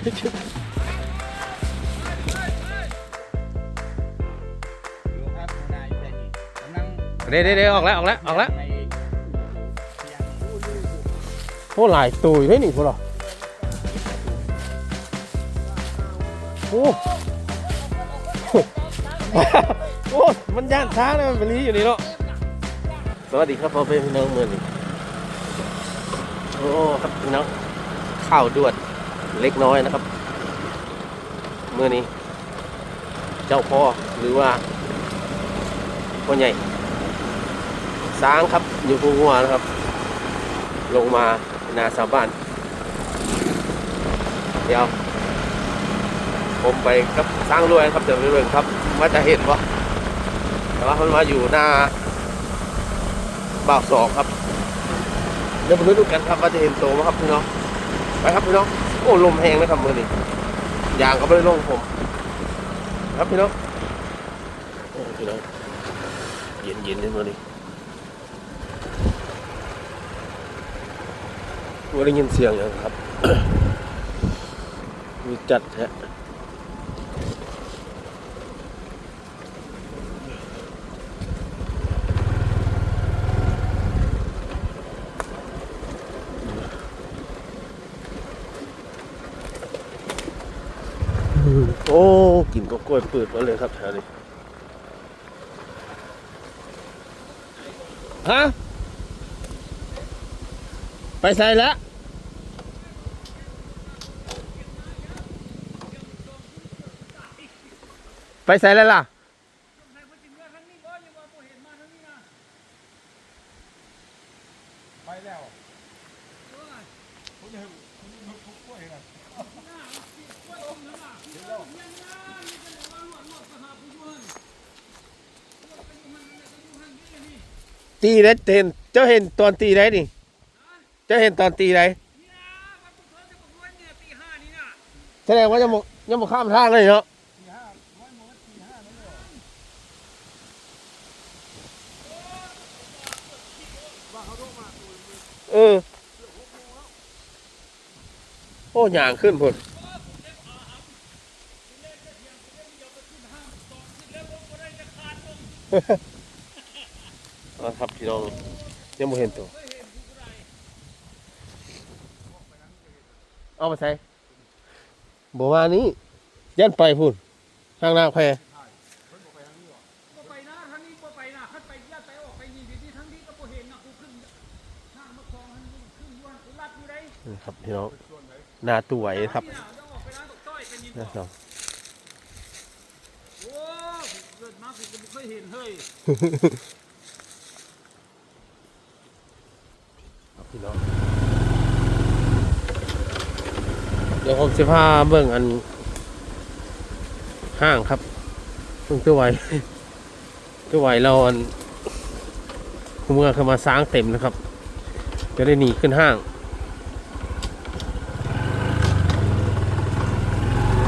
เดี๋ยวเดี๋ยวเดี๋ยวออกแล้วออกแล้วออกแล้วในเสียงอู้ลือโอ้หลายตัวอยู่ได้นี่พวกเราโอ้โอ้มันย่านช้างเลยมันเป็นลีอยู่นี่เนาะสวัสดีครับพ่อเป็นพี่น้องเมืองนี่โอ้ครับพี่น้องข้าวด่วน เล็กน้อยนะครับ เมื่อนี้ เจ้าพ่อหรือว่าพ่อใหญ่สร้างครับอยู่ภูหัวนะครับ ลงมานาชาวบ้าน เดี๋ยว ผมไปกับสร้างรวยครับเดี๋ยวไปเบิ่งครับว่าจะเห็นปะแต่ว่ามันมาอยู่หน้าบ่าวสองครับเดี๋ยวไปดูกันครับว่าจะเห็นโตไหมครับพี่น้องไปครับพี่น้อง โอ้ลมแห้งนะครับมือนี่ยางก็ไม่ได้ลงผม ครับพี่น้องโอ้พี่น้องเย็นเย็นเลยมือนี่ว่าได้ยินเสียงอย่างครับ มีจัดฮะโอ้ กินก็กล้วยเปิดมาเลยครับแถวนี้ฮะไปใส่แล้วไปใส่แล้วล่ะ ไปแล้วผมจะผมผมกล้วยกัน ตีได้เห็นเจ้าเห็นตอนตีได้นี่เจ้าเห็นตอนตีได้แสดงว่ายังบ่ยังบ่ข้ามทางเลยเนาะสี่ห้ามท่าเลยเหรอเออ โอ้ยางขึ้นพุ่นเอาครับพี่น้องยังบ่เห็นตัวเอาไปใส่บ่มานี้ยันไปพุ่นทางหน้าแพบ่ไปนะทางนี้บ่ไปนะคันไปญาติไปออกไปนี่ดีๆทั้งนี้ก็บ่เห็นนะกูขึ้นทางมาคลองหันขึ้นย้อนกูลัดอยู่ได้นี่ครับพี่น้องหน้าตู้ไหวครับนี่น่ะต้องออกไปร้านตกต้อยกันนี่นะบ่ครับโอ้เกิดมากูก็บ่เคยเห็นเฮ้ย ครับ พี่น้องเดี๋ยวผมสิพาเบิ่งอัน ห้างครับเบิ่งตู้ไหวตู้ไหวเราอันคุณเมื่อเข้ามาสร้างเต็มนะครับ จะได้หนีขึ้นห้าง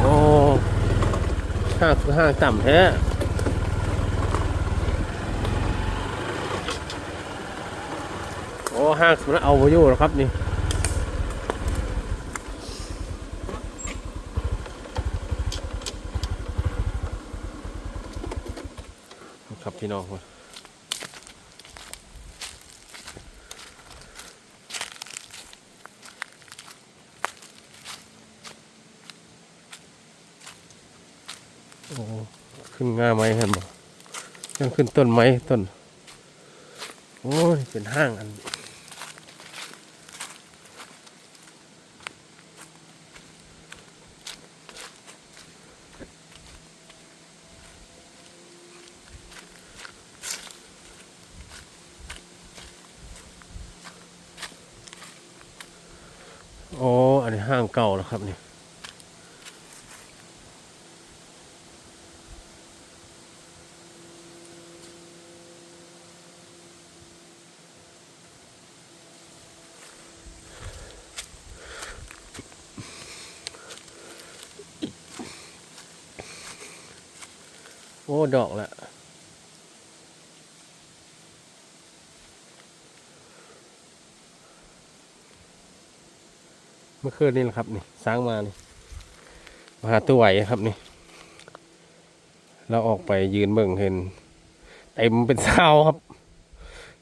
โอ้ห้างคือห้างต่ำแท้โอ้ ห้างมันเอาไปอยู่แล้วครับนี่ครับพี่น้องโอ้ขึ้นง่าไม้เห็นบ่ยังขึ้นต้นไม้ต้น โอ้ย เป็นห้างอัน โอ้ อันนี้ห้างเก่าแล้ว ครับเนี่ยโอ้ ดอกละ เมื่อคืนนี่แหละครับนี่สร้างมานี่มาหาตัวไหวครับนี่เราออกไปยืนเบิ่งเห็นเต็มเป็นเศร้าครับ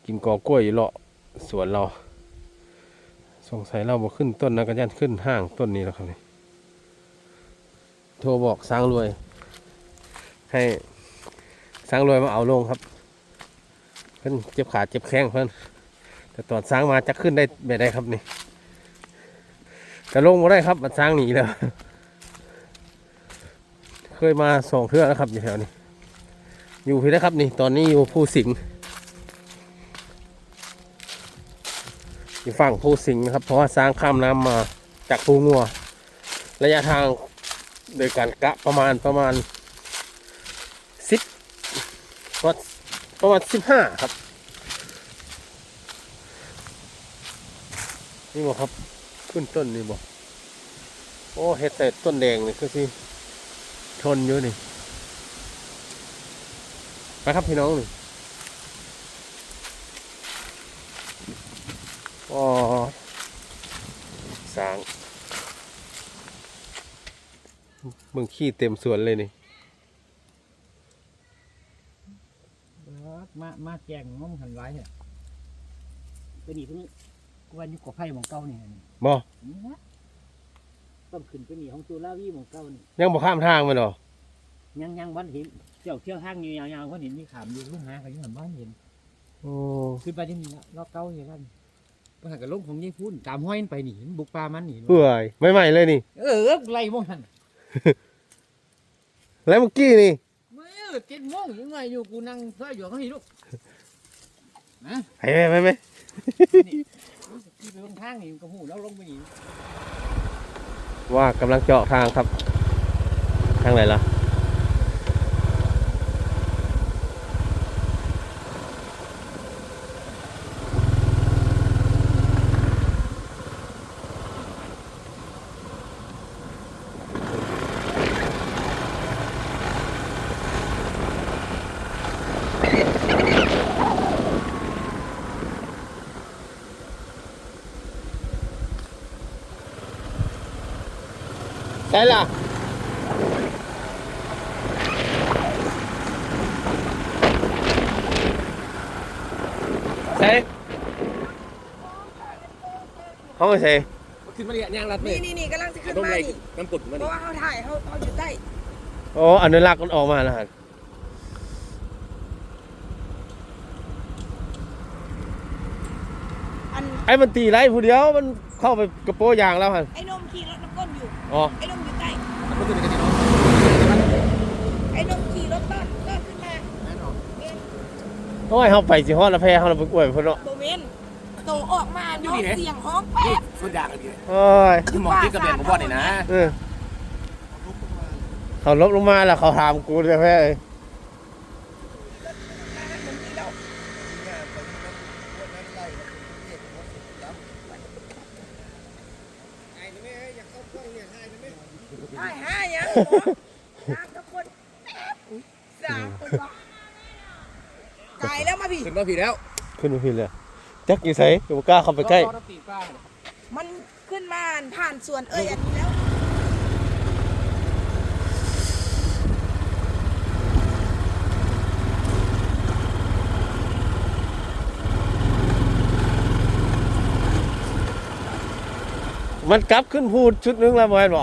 กินกอกล้วยเลาะสวนเราสงสัยเราบ่ขึ้นต้นนะกันยันขึ้นห้างต้นนี้แล้วครับนี่โทรบอกสร้างรวย ให้สร้างรวยมาเอาลงครับเพิ่นเจ็บขาเจ็บแข้งเพิ่นแต่ตอนสร้างมาจะขึ้นได้ไม่ได้ครับนี่ จะลงมาได้ครับมันสร้างหนีแล้ว เคยมาสองเทื่อแล้วครับอยู่แถวนี้ อยู่ที่นะครับนี่ ตอนนี้อยู่ภูสิงห์อยู่ฝั่งภูสิงห์นะครับ เพราะว่าสร้างข้ามน้ำมาจากภูงัว ระยะทางโดยการกะประมาณประมาณสิบประมาณสิบห้าครับ นี่บอกครับ ขึ้นต้นนี่บอกโอ้เห็ดแต่ต้นแดงนี่คือสิทนอยู่นี่ไปครับพี่น้องนี่อ๋อสางมึงขี้เต็มสวนเลยนี่มา มาแจงง้อมหันไว้เนี่ยตัวนี้เพิ่งก วนอยู่กับไผ่หมองเก่านี่บอนี่นะต้องขึ้นไปนี่ของตัวลาวีหมองเก่านี่ยังบ่ข้ามทางมันหรอยังยังวันเห็นเจ้าเที่ยวทางอยู่ยาวๆวันเห็นมีขามอยู่ลูกหาเขาอยู่หันบ้านเห็นโอ้ขึ้นไปที่นี่ละรอบเก่าอย่างนั้นปัญหากับลงของยี่พุ่นตามห้อยมันไปนี่มันบุกปลามันนี่เปื่อยไม่ใหม่เลยนี่ เออไล่มองหันแล้วเมื่อกี้นี่เมื่อเจ็ดโมงยังไงอยู่กูนั่งเพื่ออยู่เขาเห็นลูกนะไปไหมไปไหมนี่ ที่ไปบนทางนี่มันก็หูแล้วลงไปนี่ว่ากำลังเจาะทางครับ ทางไหนล่ะ ใช่ล่ะใช่เขาไม่ใช่ขึ้นมาเรียย่างรัดเลนี่ยนี่นี่กำลังจะขึ้นต้องมาไล่นี่น้ำกดมาเพดิราะว่าเขาถ่ายเขาเขาอยู่ใต้โอ้อนุรักษ์มันออกมาแล้วฮะอันไอ้มันตีไรผู้เดียวมัน เข้าไปกระโปรงยางแล้วฮะไอ้นมขี่รถน้ำก้นอยู่ อ๋อไอ้นมอยู่ใต้มันขึ้นไปกันเนาะไอ้นมขี่รถต้อนต้อนขึ้นมาโอ้ยเขาไปสิฮอดแล้วแพ้เขาเราไปอวยเพิ่นเนาะโบเมนโตออกมาเนาะเสียงห้องแป๊บสุดยอดเลยโอ้ยคือหมองที่กระเด็นผมบอกนี่นะ เออเขาลบลงมาแล้วเขาถามกูเลยแพ้เลย ถ่ายห้ายัง สามกับคนแป๊บสามคนวะตายแล้วมาพี่ขึ้นมาผิดแล้วขึ้นมาผิดเลยจักอยู่ไสกูบ่กล้าเข้าไปใกล้ตีป้ามันขึ้นมาผ่านสวนเอ้ยอันนี้แล้วมันกลับขึ้นพูดชุดนึงแล้วบ่แม่นบ่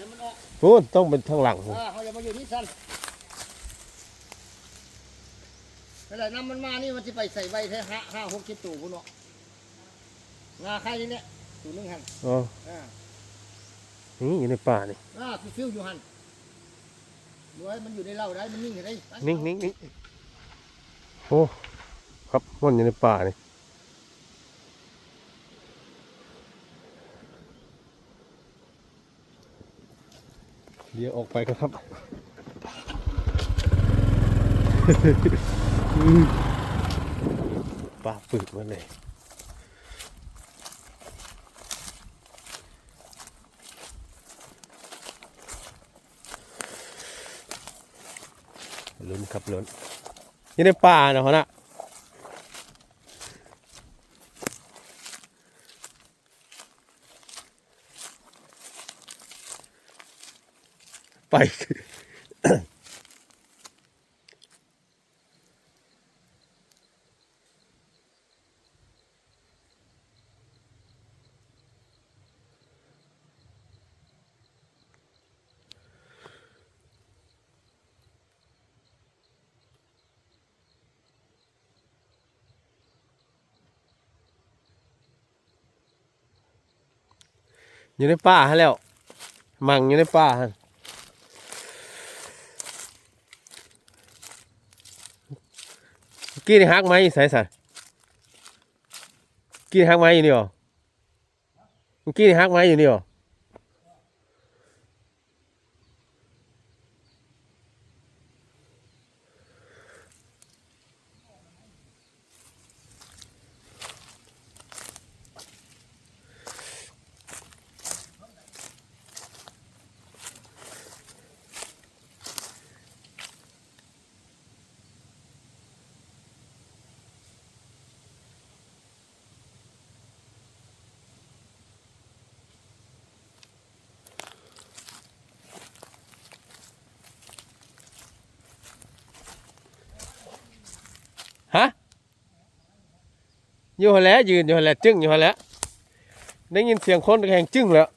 ห้มันออกพูนต้องเป็นทางหลังอ่าเขาจะมาอยู่ที่สันเวลาน้ำมันมานี่มันจะไปใส่ใบแค่ห้าห้าหกเจ็ดตู่พุ่นเนาะงาใครนี่เนี่ยตัวหนึงหันอ๋ออ่านี่อยู่ในป่านี่อ่าคือฟิวอยู่หันด้วยมันอยู่ในเหล้าได้มันนิ่งอยู่ได้ไปนิ่งนิ่งนิ่งโอ้ ครับมันอยู่ในป่านี่เดี๋ยวออกไปกันครับ ป่าปึกมาเลยลุ้นครับลุ้นยู่ในป่าเนาะนะ ไป อยู่ในป่าฮะแล้ว มังอยู่ในป่าฮะเมื่อ กี้นี่ฮักไหมใส่ใส่กี้นี่ฮักไหมอยู่นี่หรอเมื่อกี้นี่ฮักไหมอยู่นี่หรอ อยู่หันแหล้วยืนอยู่หันแหล้วจึ้งอยู่หันแหล้วได้ยินเสียงคนแข่งจึ้งแล้ว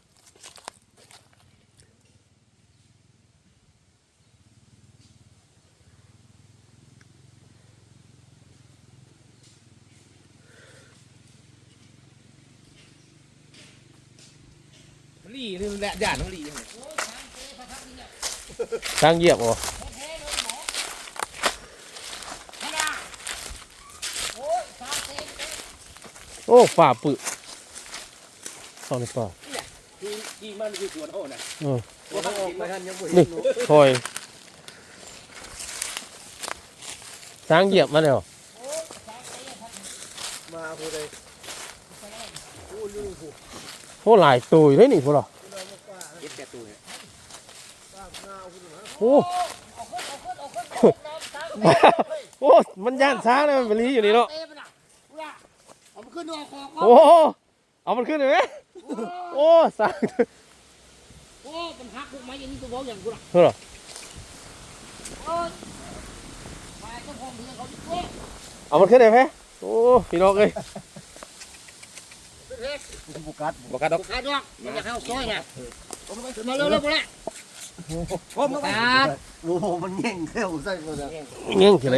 ลี่นี่แหละย่านของลี่ทางเหยียบอ๋อ โอ้ฝ่าปึกเข้าในป่าที่ที่มันคือสวนโอ้น่ะเออว่าเขาออกไปทันยังบ่นี่เห็นคอยทางเหยียบมาแล้วมาผู้ใดผู้ลืมผู้โอ้หลายตัวอยู่เลยนี่พวกเราเก็บแต่ตัวเนี่ยโอ้โอ้ มันย่านช้างเลยมันไปรีอยู่นี่เนาะ เต้มันอะเอามัน ขึ้นดูเอาคอโอ้เอามันขึ้นเลยไหมโอ้สางโอ้มันหักพวกไม้อย่างนี้ตัวบอกอย่างกูล่ะเฮ้ยโอ้ยมาเจ้าของเรือเขาดิเว้ยเอามันขึ้นเลยไหมโอ้พี่น้องเอ้ยบุกัดบุกัดดอกบุกัดดอกมันจะเข้าซอยน่ะมาเร็วเร็วมาแล้วโอ้บุกัดโอ้โหมันเง่งเข้าใส่หมดเลยเงี้ยงทีไร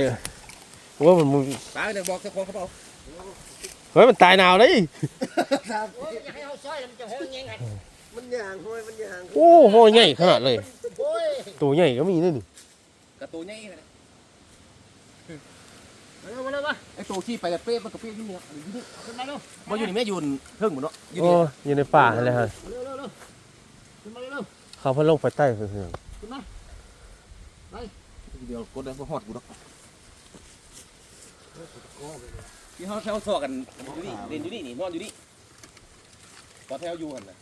ว่ามันมึงตายเดี๋ยวบอกเจ้าของเขาเปล่า เฮ้ยมันตายหนาวเลยโอ้ยจะให้เข้าซอยแล้วมันจะห้อยเงี้ยไงมันย่างห้อยมันย่างโอ้โหใหญ่ขนาดเลย โอ้ยตัวใหญ่ก็มีนี่นี่กระตูใหญ่เลยมาเร็วมาเร็วมาไอ้ตัวที่ไปกับเป้มันกับเป้ที่นี่อยู่นี่ขึ้นมาเร็วมาอยู่นี่แม่ยืนเพิ่งหมดเนาะอยู่โอ้นี่อยู่ในป่าเลยฮะเร็วเร็วเร็วขึ้นมาเร็วเร็วเขาเพิ่งลงไปใต้เพื่อนขึ้นมาไปเดี๋ยวกดได้พอหอดกูดอก ที่เขาแถวซอกันอยู่นี่เล่นอยู่นี่นี่นอนอยู่นี่ต่อแถวอยู่หันนะ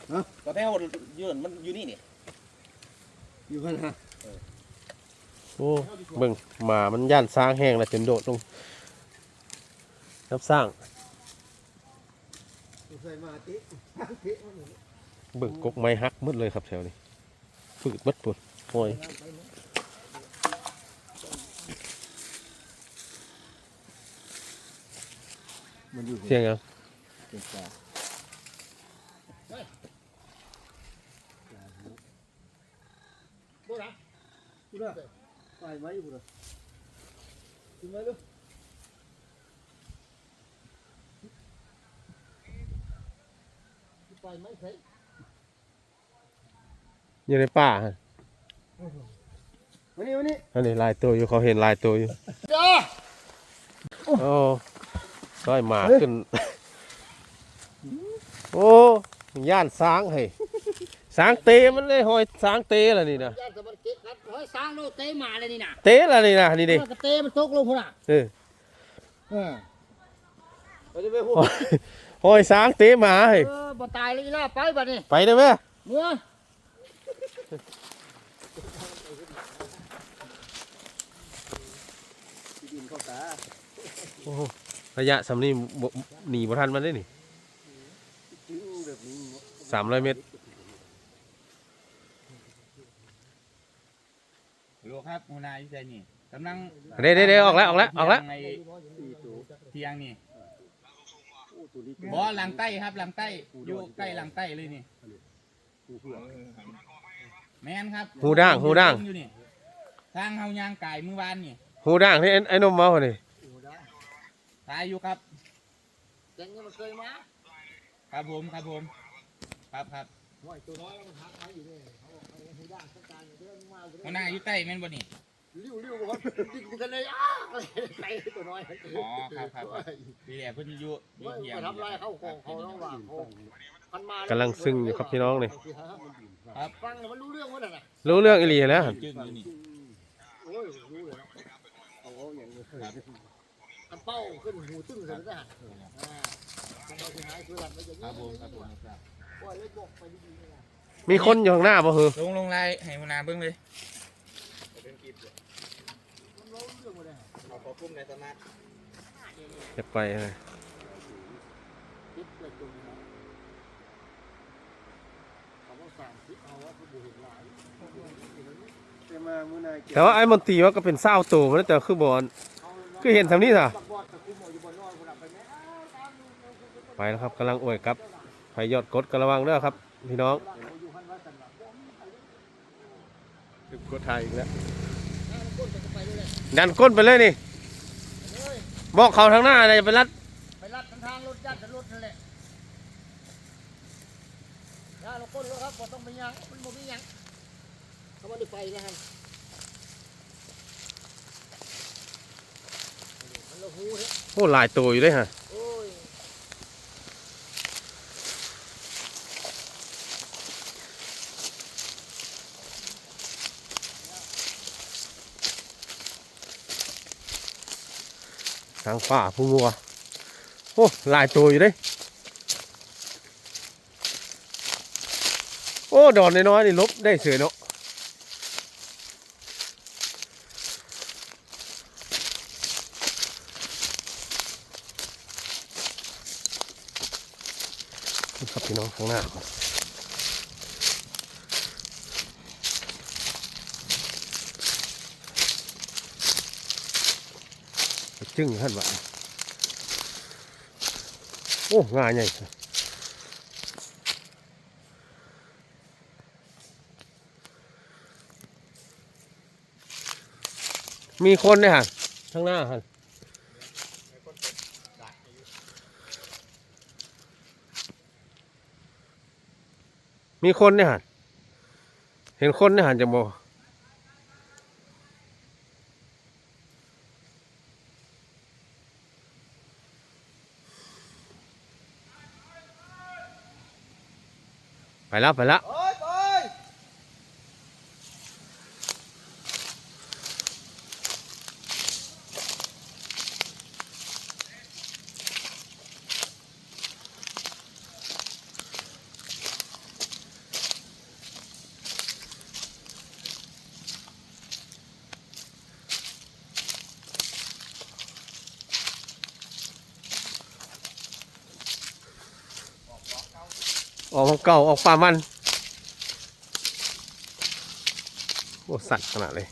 ต่อแถวยืนมันอยู่นี่นี่อยู่กันนะโอ้เบิ่งหมามันย่านสร้างแห้งแล้วจนโดดลงรับสร้างใส่มาติติเบิ่งกกไม้ฮักหมดเลยครับแถวนี้ฝึกมัดปวดโอ้ย มันอยู่เสียงยังเก็บปลาดูนะกูได้ไปไว้อยู่เลยกินไว้ด้วยไปไปไหมใช่อยู่ในป่าฮะวันนี้วันนี้อันนี้ลายตัวอยู่เขาเห็นลายตัวอยู่เดี๋ยวโอ้ ต้อยหมาขึ้น โอ้ย่านช้างเฮ้ยช้างเตมันเลยหอยช้างเตล่ะนี่นะญาติสมันเก็บครับเฮ้ยสร้างโลกเตะหมาเลยนี่นะเตล่ะนี่นะนี่ดิเออกระเตะมันตกลงพุ่นอะเออเออเราจะไปพูดหอยหอยช้างเตหมาเฮ้ยเออบ่ตายเลยอีล่าไปบัดนี้ไปได้ไหมเมื่อโอ้โห ระยะสำนี้บ่หนีบ่ทันมันได้นี่สามร้อยเมตรรู้ครับมูนาอยู่ใจนี่กำลังเด้เด้เด้ออกแล้วออกแล้วออกแล้วในเทียงนี่บอหลังใต้ครับหลังใต้อยู่ใกล้หลังใต้เลยนี่แมนครับหูด่างหูด่างอยู่นี่ทางเฮายางไก่มือวานนี่หูด่างที่ไอ้ไอ้นมเมาคนนี้ ตายอยู่ครับแกงนี่มันเคยมาครับผมครับผม ครับครับห่วยตัวน้อยมันหักไปอยู่เนี่ยเขาบอกเอาให้ด้านสักการเดินมาเลยมูนาอยู่ใต้แม่นบ่นี่ลิ้วลิ้วบอกว่าดิ้นกันเลยอ้าอะไรไปตัวน้อยอ๋อครับครับครับพี่แหล่เพิ่นอยู่อยู่เฮ้ยเทียงไปทำไรเข้าของเขาระหว่างเขาพันมากำลังซึ้งอยู่ครับพี่น้องนี่ครับฟังแล้วมันรู้เรื่องวะน่ะนะรู้เรื่องอีหลีแล้วจึงอยู่นี่โอ้ยรู้เลยนะเอาเอาอย่างนี้ กันเป้าขึ้นหูตึ้งเสร็จแล้วนะอ่าทำเอาที่หายคือหลับไปอย่างคนี้รับผมครับผมครับว่าเลยบอกไปดีๆนะมีคนอยู่ข้างหน้าบ่เหรอลงลงลายให้มูนาเบิ่งเลยมันรู้เรื่องหมดเลยเอาขอคุ้มในสมาร์ทจะไปนะคิดเลยตรงนี้นะเขาก็สั่งคิดเอาว่าเขาบุเห็นหลายจะมามือนายแต่ว่าไอ้มนตรีว่าก็เป็นเศร้าตัวมันแต่คือบอลคือเห็นทำนี้ซะบักบ อดกับคุมเอาอยู่บนนอนคนละไปไหมอ้าวตามดูดูดูดูไปแล้วครับกำลังอวยครับไปยอดกดกระวังเด้อครับ พี่น้องเราอยู่หันว่ากันว่าบ่มีใครเลยกดไทยอีกแล้วน้ามันก้นไปก็ไปด้วยเลยดันก้นไปเลยนี่เฮ้ยบอกเขาทางหน้าอะไรจะไปรัด ไปลัดทางทางรถญาติรถนั่นแหละย่าเราก้นแล้วครับบ่ต้องไปยังมันบ่มีหยังเขาไม่ได้ไปนะครับมันละหูเฮ้ย โอ้หลายตัวอยู่เลยฮะโอ้ยทางฝ่าผู้งัว โอ้หลายตัวอยู่เลยโอ้ ดอนน้อยๆนี่ลบได้เสือเนาะนี่ครับพี่น้อง ข้างหน้าไปจึ้งท่านวะโอ้งานใหญ่มีคนเนี่ยฮะข้างหน้าฮะ มีคนเนี่ยฮะเห็นคนเนี่ยฮะจะบอกไปแล้วไปแล้ว โอ้ยโอ้ย ออกมา เก่าออกป่ามันโอ้สัตว์ขนาดเลย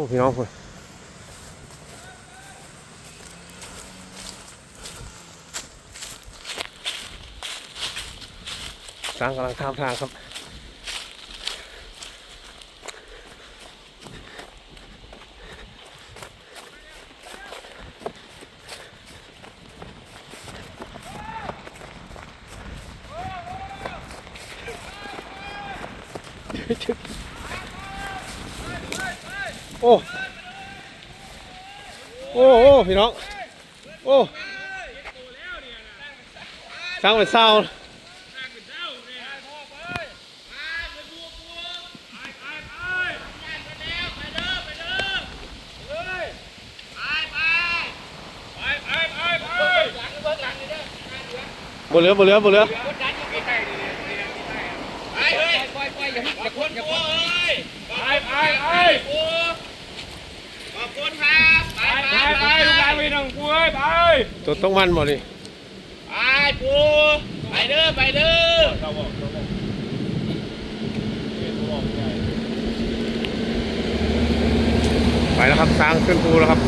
อ้พี่น้องคนสร้างกำลังทำทางครับ โอ้ โอ้โอ้พี่น้อง โอ้ สร้างเป็นเศร้าบเหลือบ่เหลือบ่เหลือไปไปลูกหลานพี่น้ องกูเอ้ยไปตัวต้องมันบ่นี่ไปปูไปเด้อไปเด้อไปแล้วครับสร้างขึ้นภูแล้วครับ